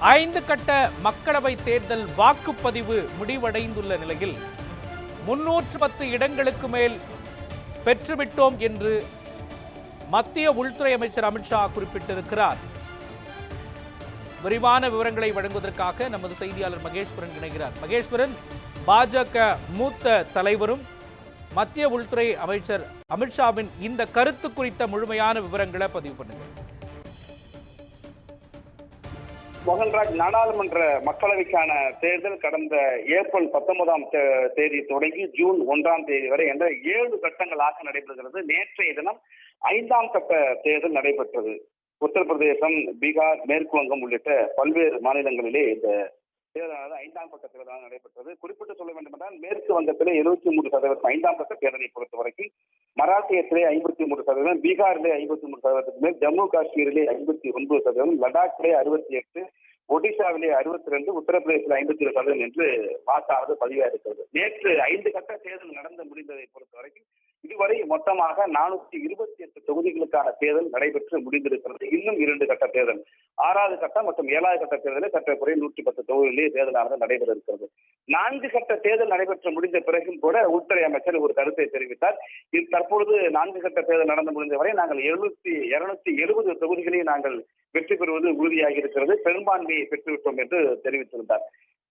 ஐந்து கட்ட மக்களவை தேர்தல் வாக்குப்பதிவு முடிவடைந்துள்ள நிலையில் முன்னூற்று பத்து இடங்களுக்கு மேல் பெற்றுவிட்டோம் என்று மத்திய உள்துறை அமைச்சர் அமித்ஷா குறிப்பிட்டிருக்கிறார். விரிவான விவரங்களை வழங்குவதற்காக நமது செய்தியாளர் மகேஸ்வரன் இணைகிறார். மகேஸ்வரன் பாஜக மூத்த தலைவரும் மத்திய உள்துறை அமைச்சர் அமித்ஷாவின் இந்த கருத்து குறித்த முழுமையான விவரங்களை பதிவு பண்ணுங்கள். மோகன்ராஜ் நாடாளுமன்ற மக்களவைக்கான தேர்தல் கடந்த ஏப்ரல் பத்தொன்பதாம் தே- தேதி தொடங்கி ஜூன் ஒன்றாம் தேதி வரை என்ற ஏழு கட்டங்களாக நடைபெறுகிறது. நேற்றைய தினம் ஐந்தாம் கட்ட தேர்தல் நடைபெற்றது. உத்தரப்பிரதேசம் பீகார் மேற்கு வங்கம் உள்ளிட்ட பல்வேறு மாநிலங்களிலே இந்த தேர்தலானது ஐந்தாம் கட்ட தேர்தலாக நடைபெற்றது. குறிப்பிட்டு சொல்ல வேண்டும் என்றால் மேற்கு வங்கத்திலே எழுபத்தி மூன்று சதவீதம் ஐந்தாம் கட்ட தேர்தலை பொறுத்த வரைக்கும் மராட்டியத்திலே ஐம்பத்தி மூன்று சதவீதம் பீகாரிலே ஐம்பத்தி மூன்று சதவீதத்துக்கு மேல் ஜம்மு காஷ்மீரிலே ஐம்பத்தி ஒன்பது சதவீதம் லடாக்கிலே அறுபத்தி எட்டு ஒடிசாவிலே அறுபத்தி ரெண்டு உத்தரப்பிரதேசில் ஐம்பத்தி ஏழு சதவீதம் என்று வாக்கானது பதிவாக இருக்கிறது நேற்று ஐந்து கட்ட தேர்தல் நடந்து முடிந்ததை பொறுத்த வரைக்கும் இதுவரை மொத்தமாக நானூத்தி இருபத்தி எட்டு தொகுதிகளுக்கான தேர்தல் நடைபெற்று முடிந்திருக்கிறது. இன்னும் இரண்டு கட்ட தேர்தல். ஆறாவது கட்டம் மற்றும் ஏழாவது கட்ட தேர்தலில் சற்றக்குறை நூற்றி பத்து தொகுதிகளிலே தேர்தலானது நடைபெற இருக்கிறது நான்கு கட்ட தேர்தல் நடைபெற்று முடிந்த பிறகும் கூட உள்துறை அமைச்சர் ஒரு கருத்தை தெரிவித்தார். இது தற்பொழுது நான்கு கட்ட தேர்தல் நடந்து முடிந்த வரை நாங்கள் எழுநூத்தி இருநூத்தி எழுபது தொகுதிகளை நாங்கள் வெற்றி பெறுவது உறுதியாகி இருக்கிறது. பெரும்பான்மையை பெற்றுவிட்டோம் என்று தெரிவித்திருந்தார்.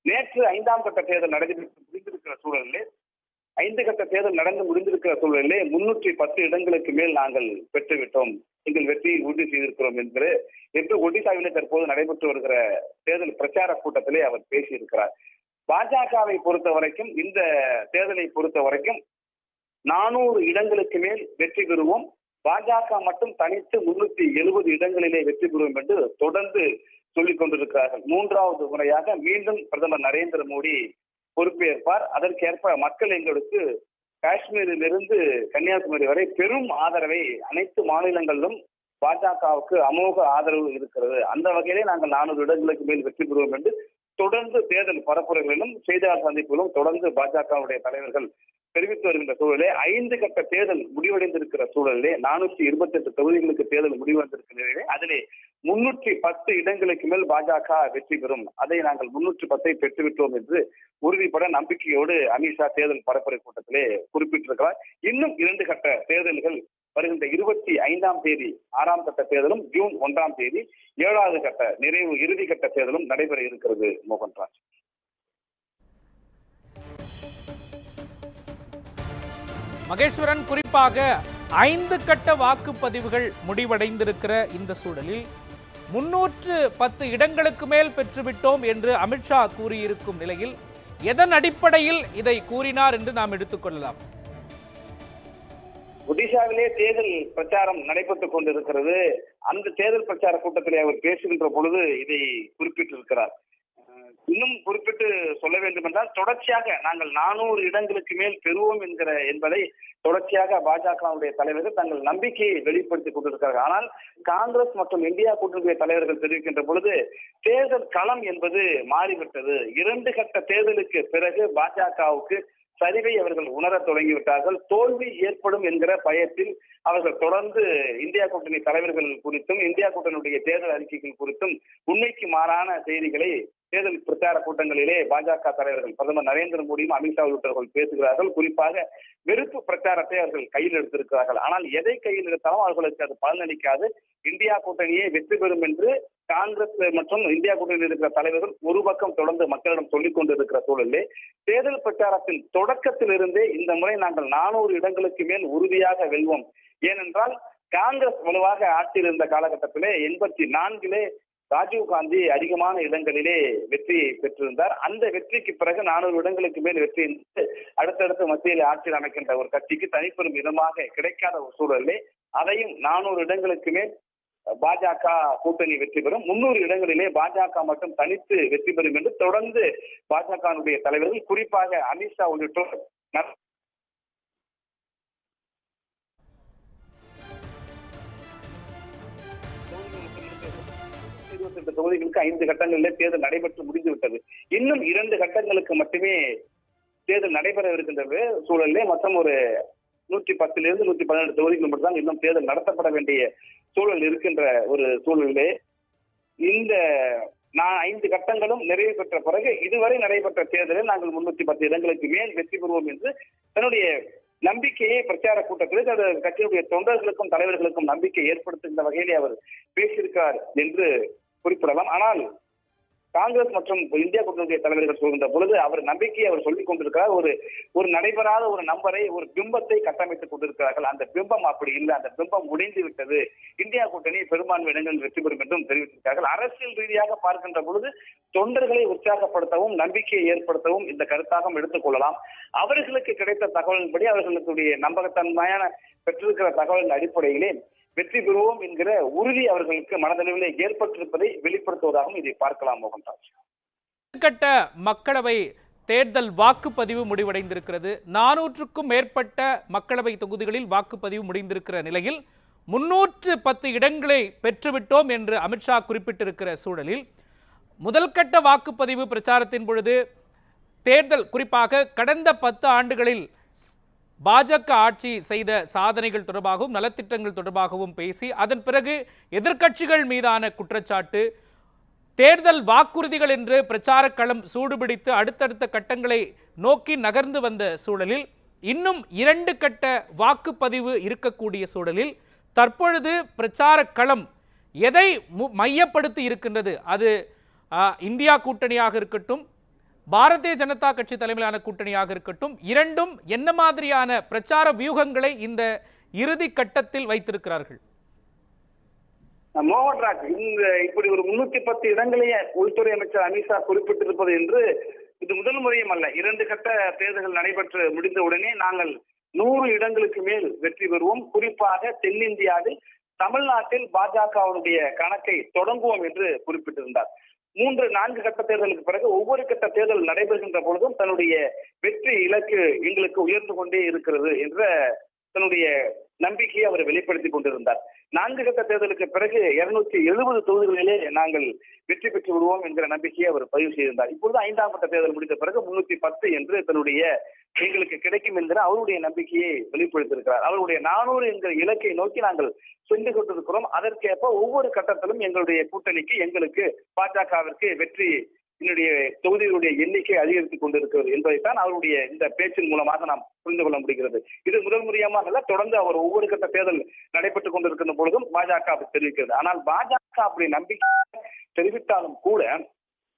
நேற்று ஐந்தாம் கட்ட தேர்தல் நடைபெற்று முடிந்திருக்கிற சூழலிலே ஐந்து கட்ட தேர்தல் நடந்து முடிந்திருக்கிற சூழலிலே முன்னூற்றி பத்து இடங்களுக்கு மேல் நாங்கள் பெற்றுவிட்டோம். எங்கள் வெற்றியை உறுதி செய்திருக்கிறோம் என்று என்று ஒடிசாவிலே தற்போது நடைபெற்று வருகிற தேர்தல் பிரச்சார கூட்டத்திலே அவர் பேசியிருக்கிறார். பாஜகவை பொறுத்த வரைக்கும் இந்த தேர்தலை பொறுத்த வரைக்கும் நானூறு இடங்களுக்கு மேல் வெற்றி பெறுவோம். பாஜக மட்டும் தனித்து முன்னூத்தி எழுபது இடங்களிலே வெற்றி பெறுவோம் என்று தொடர்ந்து சொல்லிக் கொண்டிருக்கிறார்கள். மூன்றாவது முறையாக மீண்டும் பிரதமர் நரேந்திர மோடி பொறுப்பேற்பார். அதற்கேற்ப மக்கள் எங்களுக்கு காஷ்மீரிலிருந்து கன்னியாகுமரி வரை பெரும் ஆதரவை அனைத்து மாநிலங்களிலும் பாஜகவுக்கு அமோக ஆதரவு இருக்கிறது. அந்த வகையிலே நாங்கள் நானூறு இடங்களுக்கு மேல் வெற்றி பெறுவோம் என்று தொடர்ந்து தேர்தல் பரப்புரைகளிலும் செய்தியாளர் சந்திப்பிலும் தொடர்ந்து பாஜகவுடைய தலைவர்கள் தெரிவித்து வருகின்ற சூழலே ஐந்து கட்ட தேர்தல் முடிவடைந்திருக்கிற சூழலிலே நானூற்றி இருபத்தி எட்டு தொகுதிகளுக்கு தேர்தல் முடிவடைந்திருக்கிற நிலையிலே அதிலே முன்னூற்றி பத்து இடங்களுக்கு மேல் பாஜக வெற்றி பெறும். அதை நாங்கள் முன்னூற்றி பத்தை பெற்றுவிட்டோம் என்று உறுதிப்பட நம்பிக்கையோடு அமித்ஷா தேர்தல் பரப்புரை கூட்டத்திலே குறிப்பிட்டிருக்கிறார். இன்னும் இரண்டு கட்ட தேர்தல்கள் வருகின்ற இருபத்தி ஐந்தாம் தேதி ஆறாம் கட்ட தேர்தலும் ஜூன் ஒன்றாம் தேதி ஏழாவது கட்ட நிறைவு இறுதி கட்ட தேர்தலும் நடைபெற இருக்கிறது மோகன்ராஜ். மகேஸ்வரன் குறிப்பாக ஐந்து கட்ட வாக்குப்பதிவுகள் முடிவடைந்திருக்கிற இந்த சூழலில் முன்னூற்று பத்து இடங்களுக்கு மேல் பெற்றுவிட்டோம் என்று அமித்ஷா கூறியிருக்கும் நிலையில் எதன் அடிப்படையில் இதை கூறினார் என்று நாம் எடுத்துக்கொள்ளலாம் ஒடிசாவிலே தேர்தல் பிரச்சாரம் நடைபெற்றுக் கொண்டிருக்கிறது. அந்த தேர்தல் பிரச்சார கூட்டத்திலே அவர் பேசுகின்ற பொழுது இதை குறிப்பிட்டிருக்கிறார். இன்னும் குறிப்பிட்டு சொல்ல வேண்டும் என்றால் தொடர்ச்சியாக நாங்கள் நானூறு இடங்களுக்கு மேல் பெறுவோம் என்கிற என்பதை தொடர்ச்சியாக பாஜகவுடைய தலைவர்கள் தங்கள் நம்பிக்கையை வெளிப்படுத்திக் கொண்டிருக்கிறார்கள். ஆனால் காங்கிரஸ் மற்றும் இந்தியா கூட்டணியுடைய தலைவர்கள் தெரிவிக்கின்ற பொழுது தேர்தல் களம் என்பது மாறிவிட்டது. இரண்டு கட்ட தேர்தலுக்கு பிறகு பாஜகவுக்கு சரிவை அவர்கள் உணரத் தொடங்கிவிட்டார்கள். தோல்வி ஏற்படும் என்கிற பயத்தில் அவர்கள் தொடர்ந்து இந்தியா கூட்டணி தலைவர்கள் குறித்தும் இந்தியா கூட்டணியுடைய தேர்தல் அறிக்கைகள் குறித்தும் உண்மைக்கு மாறான செய்திகளை தேர்தல் பிரச்சார கூட்டங்களிலே பாஜக தலைவர்கள் பிரதமர் நரேந்திர மோடியும் அமித்ஷா உள்ளிட்டவர்கள் பேசுகிறார்கள். குறிப்பாக வெறுப்பு பிரச்சாரத்தை அவர்கள் கையில் எடுத்திருக்கிறார்கள். ஆனால் எதை கையில் எடுத்தாலும் அவர்களுக்கு அது பலனளிக்காது. இந்தியா கூட்டணியே வெற்றி பெறும் என்று காங்கிரஸ் மற்றும் இந்தியா கூட்டணியில் இருக்கிற தலைவர்கள் ஒரு பக்கம் தொடர்ந்து மக்களிடம் சொல்லிக் கொண்டிருக்கிற சூழலில் தேர்தல் பிரச்சாரத்தின் தொடக்கத்திலிருந்தே இந்த முறை நாங்கள் நானூறு இடங்களுக்கு மேல் உறுதியாக வெல்வோம். ஏனென்றால் காங்கிரஸ் வலுவாக ஆட்சியில் இருந்த காலகட்டத்திலே எண்பத்தி நான்கிலே ராஜீவ் காந்தி அதிகமான இடங்களிலே வெற்றியை பெற்றிருந்தார். அந்த வெற்றிக்கு பிறகு நானூறு இடங்களுக்கு மேல் வெற்றி என்பது அடுத்தடுத்து மத்தியில் ஆட்சியில் அமைக்கின்ற ஒரு கட்சிக்கு தனிப்பெரும் இடமாக கிடைக்காத ஒரு சூழலே அதையும் நானூறு இடங்களுக்கு மேல் பாஜக கூட்டணி வெற்றி பெறும். முன்னூறு இடங்களிலே பாஜக மட்டும் தனித்து வெற்றி பெறும் என்று தொடர்ந்து பாஜகனுடைய தலைவர்கள் குறிப்பாக அமித்ஷா உள்ளிட்டோர் இருபத்தி தொகுதிகளுக்கு ஐந்து கட்டங்களிலே தேர்தல் நடைபெற்று முடிந்து விட்டது இன்னும் இரண்டு கட்டங்களுக்கு மட்டுமே தேர்தல் நடைபெற இருக்கின்ற சூழலிலே மொத்தம் ஒரு நூற்றி பத்திலிருந்து நூற்றி பதினெட்டு தொகுதிகள் மட்டும்தான் இன்னும் தேர்தல் நடத்தப்பட வேண்டிய சூழல் இருக்கின்ற ஒரு சூழலிலே இந்த நான் ஐந்து கட்டங்களும் நிறைவு பெற்ற பிறகு இதுவரை நடைபெற்ற தேர்தலில் நாங்கள் முன்னூத்தி பத்து இடங்களுக்கு மேல் வெற்றி பெறுவோம் என்று தன்னுடைய நம்பிக்கையை பிரச்சார கூட்டத்தில் தனது கட்சியினுடைய தொண்டர்களுக்கும் தலைவர்களுக்கும் நம்பிக்கை ஏற்படுத்துகின்ற வகையிலே அவர் பேசியிருக்கிறார் என்று குறிப்பிடலாம். ஆனால் காங்கிரஸ் மற்றும் இந்தியா கூட்டணியுடைய தலைவர்கள் சொல்கின்ற பொழுது அவர் நம்பிக்கையை அவர் சொல்லிக் கொண்டிருக்கிறார். ஒரு ஒரு நடைபெறாத ஒரு நம்பரை ஒரு பிம்பத்தை கட்டமைத்துக் கொண்டிருக்கிறார்கள். அந்த பிம்பம் அப்படி இல்லை. அந்த பிம்பம் முடிந்து விட்டது. இந்தியா கூட்டணி பெரும்பான்மை இடங்களில் வெற்றி பெறும் என்றும் தெரிவித்திருக்கிறார்கள். அரசியல் ரீதியாக பார்க்கின்ற பொழுது தொண்டர்களை உற்சாகப்படுத்தவும் நம்பிக்கையை ஏற்படுத்தவும் இந்த கருத்தாக எடுத்துக்கொள்ளலாம் அவர்களுக்கு கிடைத்த தகவலின்படி அவர்களுடைய நம்பகத்தன்மையான பெற்றிருக்கிற தகவலின் அடிப்படையிலே வெற்றி பெறுவோம் என்கிற உறுதி அவர்களுக்கு மனதளவிலே ஏற்பட்டிருப்பதை வெளிப்படுத்துவதாகவும் இதை பார்க்கலாம் மோகன்ராஜ் கட்ட மக்களவை தேர்தல் வாக்குப்பதிவு முடிவடைந்திருக்கிறது. நானூற்றுக்கும் மேற்பட்ட மக்களவை தொகுதிகளில் வாக்குப்பதிவு முடிந்திருக்கிற நிலையில் முன்னூற்று பத்து இடங்களை பெற்றுவிட்டோம் என்று அமித்ஷா குறிப்பிட்டிருக்கிற சூழலில் முதல் கட்ட வாக்குப்பதிவு பிரச்சாரத்தின் பொழுது தேர்தல் குறிப்பாக கடந்த பத்து ஆண்டுகளில் பாஜக ஆட்சி செய்த சாதனைகள் தொடர்பாகவும் நலத்திட்டங்கள் தொடர்பாகவும் பேசி அதன் பிறகு எதிர்க்கட்சிகள் மீதான குற்றச்சாட்டு தேர்தல் வாக்குறுதிகள் என்று பிரச்சார களம் சூடுபிடித்து அடுத்தடுத்த கட்டங்களை நோக்கி நகர்ந்து வந்த சூழலில் இன்னும் இரண்டு கட்ட வாக்குப்பதிவு இருக்கக்கூடிய சூழலில் தற்பொழுது பிரச்சார களம் எதை மு- மையப்படுத்தி இருக்கின்றது? அது இந்தியா கூட்டணியாக இருக்கட்டும் பாரதிய ஜனதா கட்சி தலைமையிலான கூட்டணியாக இருக்கட்டும் இரண்டும் என்ன மாதிரியான பிரச்சார வியூகங்களை இந்த இறுதி கட்டத்தில் வைத்திருக்கிறார்கள்? மோகன்ராஜ் இந்த இப்படி ஒரு முன்னூத்தி பத்து இடங்களையே உள்துறை அமைச்சர் அமித்ஷா குறிப்பிட்டிருப்பது என்று இது முதல் முறையும் அல்ல. இரண்டு கட்ட தேர்தல்கள் நடைபெற்று முடிந்தவுடனே நாங்கள் நூறு இடங்களுக்கு மேல் வெற்றி பெறுவோம். குறிப்பாக தென்னிந்தியாவில் தமிழ்நாட்டில் பாஜகவுடைய கணக்கை தொடங்குவோம் என்று குறிப்பிட்டிருந்தார். மூன்று நான்கு கட்ட தேர்தலுக்கு பிறகு ஒவ்வொரு கட்ட தேர்தல் நடைபெறுகின்ற பொழுதும் தன்னுடைய வெற்றி இலக்கு எங்களுக்கு உயர்ந்து கொண்டே இருக்கிறது என்ற தன்னுடைய நம்பிக்கையை அவர் வெளிப்படுத்திக் கொண்டிருந்தார். நான்கு கட்ட தேர்தலுக்கு பிறகு இருநூத்தி எழுபது தொகுதிகளிலே நாங்கள் வெற்றி பெற்று விடுவோம் என்கிற நம்பிக்கையை அவர் பதிவு செய்திருந்தார். இப்பொழுது ஐந்தாம் கட்ட தேர்தல் முடிந்த பிறகு முன்னூத்தி பத்து என்று தன்னுடைய எங்களுக்கு கிடைக்கும் என்கிற அவருடைய நம்பிக்கையை வெளிப்படுத்தியிருக்கிறார். அவருடைய நானூறு என்கிற இலக்கை நோக்கி நாங்கள் சென்று கொண்டிருக்கிறோம். அதற்கேற்ப ஒவ்வொரு கட்டத்திலும் எங்களுடைய கூட்டணிக்கு எங்களுக்கு பாஜகவிற்கு வெற்றி என்னுடைய தொகுதிகளுடைய எண்ணிக்கை அதிகரித்துக் கொண்டிருக்கிறது என்பதைத்தான் அவருடைய இந்த பேச்சின் மூலமாக நாம் புரிந்து கொள்ள முடிகிறது. இது முதல் முறையாக அல்ல தொடர்ந்து அவர் ஒவ்வொரு கட்ட தேர்தல் நடைபெற்றுக் கொண்டிருக்கின்ற பொழுதும் பாஜக அப்படி தெரிவிக்கிறது. ஆனால் பாஜக அப்படி நம்பிக்கை தெரிவித்தாலும் கூட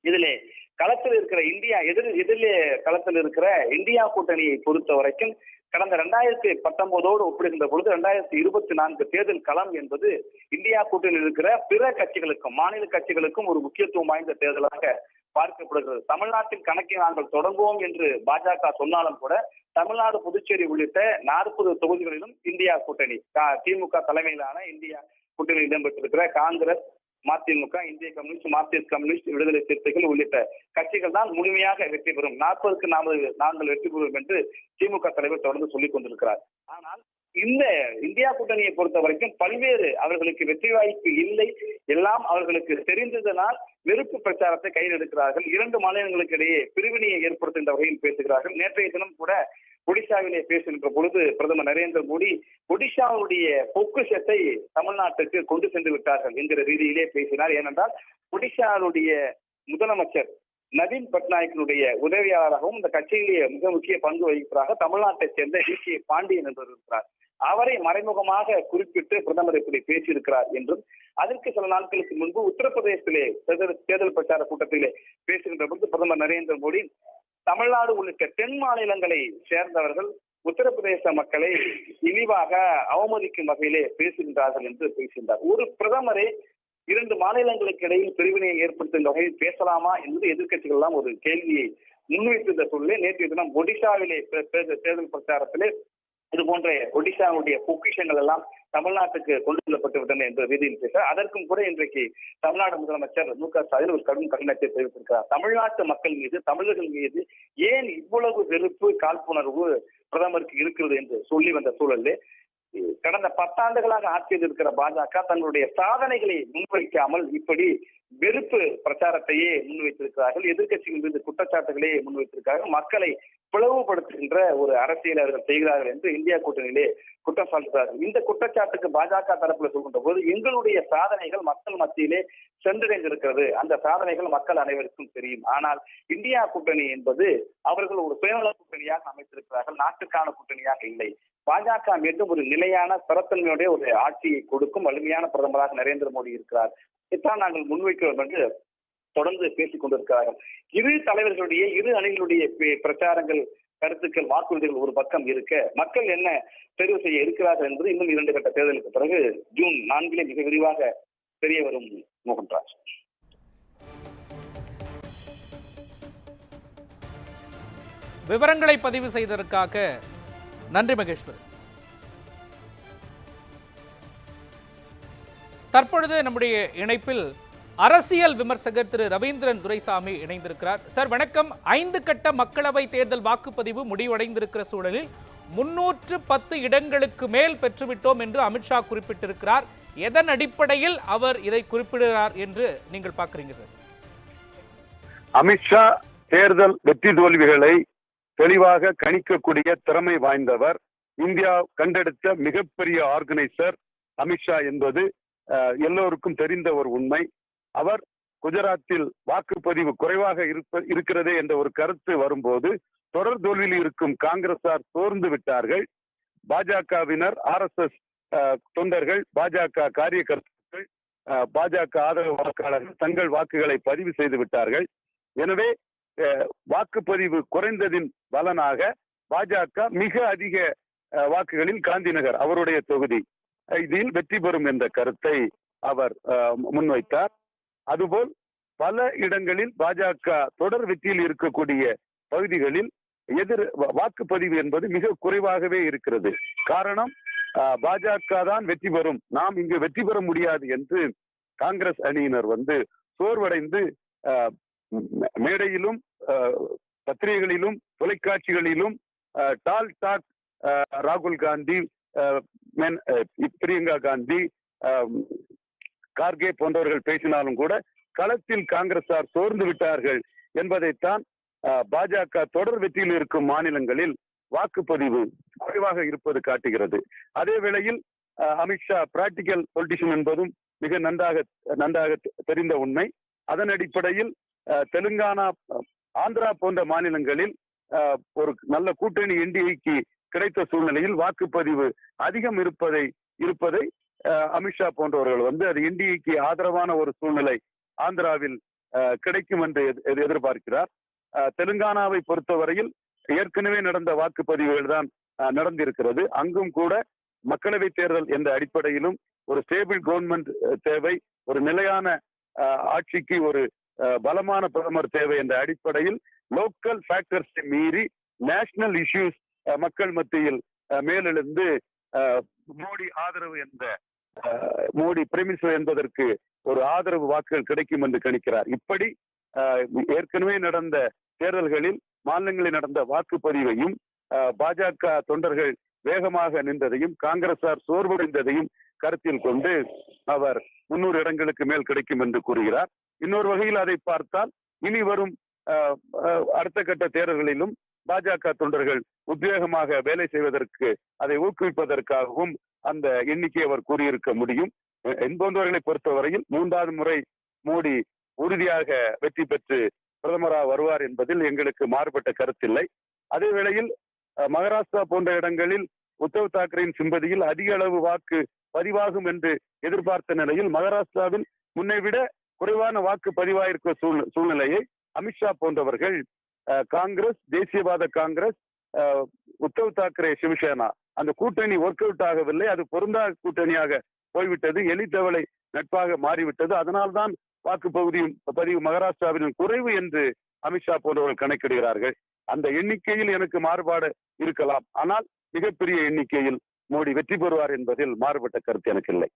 இதிலே களத்தில் இருக்கிற இந்தியா எதிர் எதிரிலே களத்தில் இருக்கிற இந்தியா கூட்டணியை பொறுத்த வரைக்கும் கடந்த ரெண்டாயிரத்தி பத்தொன்பதோடு ஒப்பிடுகின்ற பொழுது ரெண்டாயிரத்தி இருபத்தி நான்கு தேர்தல் களம் என்பது இந்தியா கூட்டணியில் இருக்கிற பிற கட்சிகளுக்கும் மாநில கட்சிகளுக்கும் ஒரு முக்கியத்துவம் வாய்ந்த தேர்தலாக பார்க்கப்படுகிறது. தமிழ்நாட்டின் கணக்கை நாங்கள் தொடங்குவோம் என்று பாஜக சொன்னாலும் கூட தமிழ்நாடு புதுச்சேரி உள்ளிட்ட நாற்பது தொகுதிகளிலும் இந்தியா கூட்டணி திமுக தலைமையிலான இந்தியா கூட்டணி இடம்பெற்றிருக்கிற காங்கிரஸ் மதிமுக இந்திய கம்யூனிஸ்ட் மார்க்சிஸ்ட் கம்யூனிஸ்ட் விடுதலை சிறுத்தைகள் உள்ளிட்ட கட்சிகள் தான் முழுமையாக வெற்றி பெறும். நாற்பதுக்கு நாற்பது நாங்கள் வெற்றி பெறுவோம் என்று திமுக தலைவர் தொடர்ந்து சொல்லிக் கொண்டிருக்கிறார். ஆனால் இந்த இந்தியா கூட்டணியை பொறுத்த வரைக்கும் பல்வேறு அவர்களுக்கு வெற்றி வாய்ப்பு இல்லை. எல்லாம் அவர்களுக்கு தெரிந்ததனால் வெறுப்பு பிரச்சாரத்தை கையில் எடுக்கிறார்கள். இரண்டு மாநிலங்களுக்கு இடையே பிரிவினையை ஏற்படுத்துகின்ற வகையில் பேசுகிறார்கள். நேற்றைய தினம் கூட ஒடிசாவிலே பேசுகின்ற பொழுது பிரதமர் நரேந்திர மோடி ஒடிசாவுடைய பொக்கிஷத்தை தமிழ்நாட்டுக்கு கொண்டு சென்று விட்டார்கள் என்கிற ரீதியிலே பேசினார். ஏனென்றால் ஒடிசாவுடைய முதலமைச்சர் நவீன் பட்நாயக்கினுடைய உதவியாளராகவும் இந்த கட்சியிலேயே மிக முக்கிய பங்கு வகிப்பதாக தமிழ்நாட்டைச் சேர்ந்த டி. கே. பாண்டியன் என்பவர் இருக்கிறார். அவரை மறைமுகமாக குறிப்பிட்டு பிரதமர் இப்படி பேசியிருக்கிறார் என்றும் அதற்கு சில நாட்களுக்கு முன்பு உத்தரப்பிரதேசத்திலே தேர்தல் தேர்தல் பிரச்சார கூட்டத்திலே பேசுகின்ற பொழுது பிரதமர் நரேந்திர மோடி தமிழ்நாடு உள்ளிட்ட தென் மாநிலங்களை சேர்ந்தவர்கள் உத்தரப்பிரதேச மக்களை இழிவாக அவமதிக்கும் வகையிலே பேசுகின்றார்கள் என்று பேசுகின்றார். ஒரு பிரதமரை இரண்டு மாநிலங்களுக்கு இடையில் பிரிவினையை ஏற்படுத்தும் வகையில் பேசலாமா என்பது எதிர்க்கட்சிகள் எல்லாம் ஒரு கேள்வியை முன்வைத்திருந்த சூழலே நேற்றைய தினம் ஒடிஷாவிலே தேர்தல் பிரச்சாரத்திலே இது போன்ற ஒடிசாவுடைய பொக்கிஷங்கள் எல்லாம் தமிழ்நாட்டுக்கு கொண்டு செல்லப்பட்டு விட்டன என்ற ரீதியில் பேச அதற்கும் கூட இன்றைக்கு தமிழ்நாடு முதலமைச்சர் மு க ஸ்டாலின் ஒரு கடும் கண்டனத்தை தெரிவித்திருக்கிறார். தமிழ்நாட்டு மக்கள் மீது தமிழர்கள் மீது ஏன் இவ்வளவு வெறுப்பு காழ்ப்புணர்வு பிரதமருக்கு இருக்கிறது என்று சொல்லி வந்த சூழலில் கடந்த பத்தாண்டுகளாக ஆட்சியில் இருக்கிற பாஜக தங்களுடைய சாதனைகளை முன்வைக்காமல் இப்படி வெறுப்பு பிரச்சாரத்தையே முன்வைத்திருக்கிறார்கள். எதிர்கட்சிகள் மீது குற்றச்சாட்டுகளே முன்வைத்திருக்கிறார்கள். மக்களை பிளவுபடுத்துகின்ற ஒரு அரசியல் அவர்கள் செய்கிறார்கள் என்று இந்தியா கூட்டணியிலே குற்றம் சாட்டுகிறார்கள். இந்த குற்றச்சாட்டுக்கு பாஜக தரப்புல சொல்கின்ற போது எங்களுடைய சாதனைகள் மக்கள் மத்தியிலே சென்றடைந்திருக்கிறது. அந்த சாதனைகள் மக்கள் அனைவருக்கும் தெரியும். ஆனால் இந்தியா கூட்டணி என்பது அவர்கள் ஒரு சுயநல கூட்டணியாக அமைத்திருக்கிறார்கள். நாட்டுக்கான கூட்டணியாக இல்லை. பாஜக மீண்டும் ஒரு நிலையான ஸ்திரத்தன்மையுடைய ஒரு ஆட்சியை கொடுக்கும் வலிமையான பிரதமராக நரேந்திர மோடி இருக்கிறார். இதான் நாங்கள் முன்வைக்கிறோம் என்று தொடர்ந்து பேசிக் கொண்டிருக்கிறார்கள். இரு தலைவர்களுடைய இரு அணிகளுடைய பே- பிரச்சாரங்கள் கருத்துக்கள் வாக்குறுதிகள் ஒரு பக்கம் இருக்க மக்கள் என்ன தெரிவு செய்ய இருக்கிறார்கள் என்பது இன்னும் இரண்டு கட்ட தேர்தலுக்கு பிறகு ஜூன் நான்கிலே மிக விரிவாக தெரிய வரும் மோகன்ராஜ் விவரங்களை பதிவு செய்ததற்காக நன்றி மகேஸ்வரன் தற்பொழுது நம்முடைய இணைப்பில் அரசியல் விமர்சகர் திரு ரவீந்திரன் துரைசாமி இணைந்திருக்கிறார். சார் வணக்கம். ஐந்து கட்ட மக்களவை தேர்தல் வாக்குப்பதிவு முடிவடைந்திருக்கிற சூழலில் முன்னூற்று பத்து இடங்களுக்கு மேல் பெற்றுவிட்டோம் என்று அமித்ஷா குறிப்பிட்டிருக்கிறார். எதன் அடிப்படையில் அவர் இதை குறிப்பிடுகிறார் என்று நீங்கள் பார்க்குறீங்க சார்? அமித்ஷா தேர்தல் வெற்றி தோல்விகளை தெளிவாக கணிக்கக்கூடிய திறமை வாய்ந்தவர். இந்தியா கண்டெடுத்த மிகப்பெரிய ஆர்கனைசர் அமித்ஷா என்பது எல்லோருக்கும் தெரிந்த ஒரு உண்மை. அவர் குஜராத்தில் வாக்குப்பதிவு குறைவாக இருப்ப இருக்கிறதே என்ற ஒரு கருத்து வரும்போது தொடர் தோல்வியில் இருக்கும் காங்கிரசார் சோர்ந்து விட்டார்கள். பாஜகவினர் ஆர் எஸ் எஸ் தொண்டர்கள் பாஜக காரியகர்த்தாக்கள் பாஜக ஆதரவு வாக்காளர்கள் தங்கள் வாக்குகளை பதிவு செய்து விட்டார்கள். எனவே வாக்குப்பதிவு குறைந்ததின் பலனாக பாஜக மிக அதிக வாக்குகளில் காந்திநகர் அவருடைய தொகுதி. இதில் வெற்றி பெறும் என்ற கருத்தை அவர் அஹ், முன்வைத்தார். அதுபோல் பல இடங்களில் பாஜக தொடர் வெற்றியில் இருக்கக்கூடிய பகுதிகளில் எதிர் வாக்குப்பதிவு என்பது மிக குறைவாகவே இருக்கிறது. காரணம் பாஜக தான் வெற்றி பெறும். நாம் இங்கு வெற்றி பெற முடியாது என்று காங்கிரஸ் அணியினர் வந்து சோர்வடைந்து அஹ், மேடையிலும் பத்திரிகைகளிலும் தொலைக்காட்சிகளிலும் டால் டாக் ராகுல் காந்தி பிரியங்கா காந்தி கார்கே போன்றவர்கள் பேசினாலும் கூட களத்தில் காங்கிரசார் சோர்ந்து விட்டார்கள் என்பதைத்தான் பாஜக தொடர் வெற்றியில் இருக்கும் மாநிலங்களில் வாக்குப்பதிவு குறைவாக இருப்பது காட்டுகிறது. அதே வேளையில் அமித்ஷா பிராக்டிக்கல் பொலிட்டிஷியன் என்பதும் மிக நன்றாக நன்றாக தெரிந்த உண்மை. அதன் அடிப்படையில் தெலுங்கானா ஆந்திரா போன்ற மாநிலங்களில் ஒரு நல்ல கூட்டணி என்டிஏக்கு கிடைத்த சூழ்நிலையில் வாக்குப்பதிவு அதிகம் இருப்பதை இருப்பதை அஹ், அமித்ஷா போன்றவர்கள் வந்து அது என்டிஏக்கு ஆதரவான ஒரு சூழ்நிலை ஆந்திராவில் கிடைக்கும் என்று எதிர்- எதிர்பார்க்கிறார். அஹ், தெலுங்கானாவை பொறுத்தவரையில் ஏற்கனவே நடந்த வாக்குப்பதிவுகள் தான் நடந்திருக்கிறது. அங்கும் கூட மக்களவை தேர்தல் என்ற அடிப்படையிலும் ஒரு ஸ்டேபிள் கவர்மெண்ட் தேவை ஒரு நிலையான ஆட்சிக்கு ஒரு பலமான பிரதமர் தேவை என்ற அடிப்படையில் லோக்கல் ஃபேக்டர்ஸை மீறி நேஷனல் இஷ்யூஸ் மக்கள் மத்தியில் மேலெழுந்து மோடி ஆதரவு என்ற மோடி பிரமிஸ் என்பதற்கு ஒரு ஆதரவு வாக்குகள் கிடைக்கும் என்று கணிக்கிறார். இப்படி ஏற்கனவே நடந்த தேர்தல்களில் மாநிலங்களில் நடந்த வாக்குப்பதிவையும் அஹ், பாஜக தொண்டர்கள் வேகமாக நின்றதையும் காங்கிரசார் சோர்வடைந்ததையும் கருத்தில் கொண்டு அவர் முன்னூறு இடங்களுக்கு மேல் கிடைக்கும் என்று கூறுகிறார். இன்னொரு வகையில் அதை பார்த்தால் இனி வரும் அடுத்த கட்ட தேர்தல்களிலும் பாஜக தொண்டர்கள் உத்வேகமாக வேலை செய்வதற்கு அதை ஊக்குவிப்பதற்காகவும் அந்த எண்ணிக்கை அவர் கூறியிருக்க முடியும். என்பவர்களை பொறுத்தவரையில் மூன்றாவது முறை மோடி உறுதியாக வெற்றி பெற்று பிரதமராக வருவார் என்பதில் எங்களுக்கு மாறுபட்ட கருத்தில்லை. அதே வேளையில் அஹ், மகாராஷ்டிரா போன்ற இடங்களில் உத்தவ் தாக்கரேயின் சிம்பதியில் அதிக அளவு வாக்கு பதிவாகும் என்று எதிர்பார்த்த நிலையில் மகாராஷ்டிராவில் முன்னை விட குறைவான வாக்கு பதிவாயிருக்கும் சூழ்- சூழ்நிலையை அமித்ஷா போன்றவர்கள் காங்கிரஸ் தேசியவாத காங்கிரஸ் உத்தவ் தாக்கரே சிவசேனா அந்த கூட்டணி ஒர்க் அவுட் ஆகவில்லை. அது பொருந்தாத கூட்டணியாக போய்விட்டது. எலித்தவளை நட்பாக மாறிவிட்டது. அதனால்தான் வாக்கு பகுதியும் பதிவு மகாராஷ்டிராவில் குறைவு என்று அமித்ஷா போன்றவர்கள் கணக்கிடுகிறார்கள். அந்த எண்ணிக்கையில் எனக்கு மாறுபாடு இருக்கலாம். ஆனால் மிகப்பெரிய எண்ணிக்கையில் மோடி வெற்றி பெறுவார் என்பதில் மாறுபட்ட கருத்து எனக்கு இல்லை.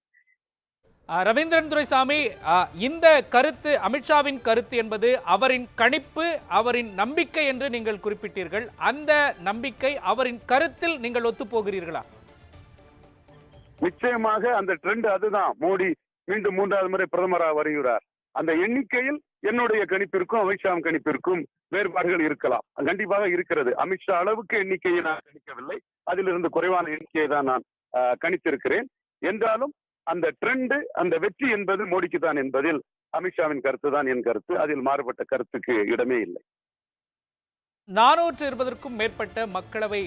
ரவீந்திரன் துரைசாமி அஹ், இந்த கருத்து அமித்ஷாவின் கருத்து என்பது அவரின் கணிப்பு அவரின் நம்பிக்கை என்று நீங்கள் குறிப்பிட்டீர்கள். அந்த நம்பிக்கை அவரின் கருத்தில் நீங்கள் ஒத்துப்போகிறீர்களா? நிச்சயமாக அந்த ட்ரெண்ட் அதுதான். மோடி மீண்டும் மூன்றாவது முறை பிரதமராக வருகிறார். அந்த எண்ணிக்கையில் என்னுடைய கணிப்பிற்கும் அமித்ஷா கணிப்பிற்கும் வேறுபாடுகள் இருக்கலாம். கண்டிப்பாக இருக்கிறது. அமித்ஷா அளவுக்கு எண்ணிக்கையை நான் கணிக்கவில்லை. அதிலிருந்து குறைவான எண்ணிக்கையை தான் நான் கணித்திருக்கிறேன். என்றாலும் அந்த ட்ரெண்டு அந்த வெற்றி என்பது மோடிக்கு தான் என்பதில் அமித்ஷாவின் கருத்து தான் என் கருத்து. அதில் மாறுபட்ட கருத்துக்கு இடமே இல்லை. நானூற்று இருபதற்கும் மேற்பட்ட மக்களவை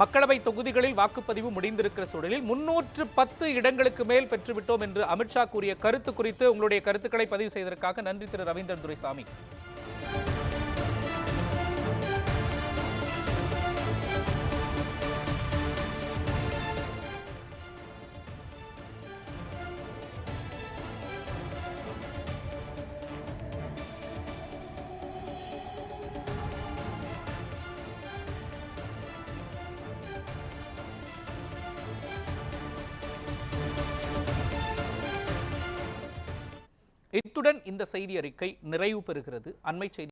மக்களவை தொகுதிகளில் வாக்குப்பதிவு முடிந்திருக்கிற சூழலில் முன்னூற்று பத்து இடங்களுக்கு மேல் பெற்றுவிட்டோம் என்று அமித்ஷா கூறிய கருத்து குறித்து உங்களுடைய கருத்துக்களை பதிவு செய்ததற்காக நன்றி திரு. ரவீந்திரன் துரைசாமி. இத்துடன் இந்த செய்தி அறிக்கை நிறைவு பெறுகிறது. அண்மை செய்தி